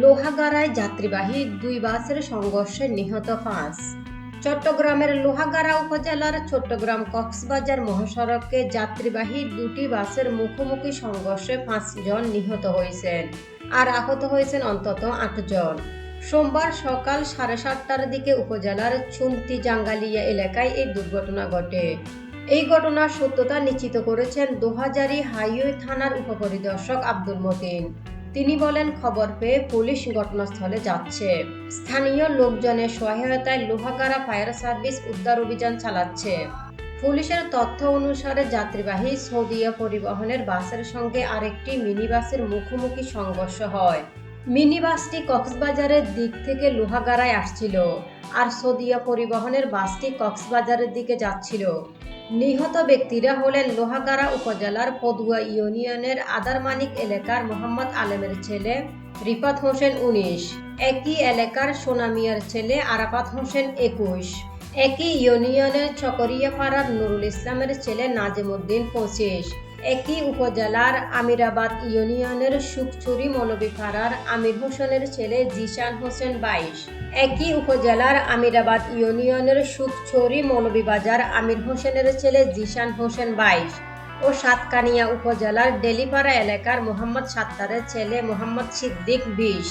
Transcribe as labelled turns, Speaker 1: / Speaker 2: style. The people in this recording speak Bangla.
Speaker 1: লোহাগাড়ায় যাত্রীবাহী দুই বাসের সংঘর্ষে নিহত পাঁচ। চট্টগ্রামের লোহাগাড়া উপজেলার চট্টগ্রাম কক্সবাজার মহাসড়কে যাত্রীবাহী দুটি বাসের মুখোমুখি সংঘর্ষে পাঁচজন নিহত হয়েছেন আর আহত হয়েছেন অন্তত আটজন। সোমবার সকাল সাড়ে সাতটার দিকে উপজেলার চুমতি জাঙ্গালিয়া এলাকায় এই দুর্ঘটনা ঘটে। এই ঘটনার সত্যতা নিশ্চিত করেছেন দোহাজারি হাইওয়ে থানার উপপরিদর্শক আব্দুল মতিন। তিনি বলেন, খবর পেয়ে পুলিশ ঘটনাস্থলে যাচ্ছে। স্থানীয় লোকজনের সহায়তায় লোহাগাড়া ফায়ার সার্ভিস উদ্ধার অভিযান চালাচ্ছে। পুলিশের তথ্য অনুসারে যাত্রীবাহী সৌদিয়া পরিবহনের বাসের সঙ্গে আরেকটি মিনি বাসের মুখোমুখি সংঘর্ষ হয়। মিনি বাসটি কক্সবাজারের দিক থেকে লোহাগাড়ায় আসছিল আর সৌদিয়া পরিবহনের বাসটি কক্সবাজারের দিকে যাচ্ছিল। নিহত ব্যক্তিরা হলেন লোহাগাড়া উপজেলার পদুয়া ইউনিয়নের আদারমানিক এলাকার মোহাম্মদ আলেমের ছেলে রিফাত হোসেন উনিশ। একই এলাকার সোনামিয়ার ছেলে আরাফাত হোসেন একুশ। একই ইউনিয়নের চকরিয়াপাড়ার নুরুল ইসলামের ছেলে নাজিমুদ্দিন পঁচিশ। একই উপজেলার আমিরাবাদ ইউনিয়নের সুকচুরি মৌলবীপাড়ার আমির হোসেনের ছেলে জিশান হোসেন বাইশ। একই উপজেলার আমিরাবাদ ইউনিয়নের সুখছড়ি মৌলভীবাজার আমির হোসেনের ছেলে জিশান হোসেন বাইশ ও সাতকানিয়া উপজেলার ডেলিপাড়া এলাকার মোহাম্মদ সাত্তারের ছেলে মোহাম্মদ সিদ্দিক বিশ।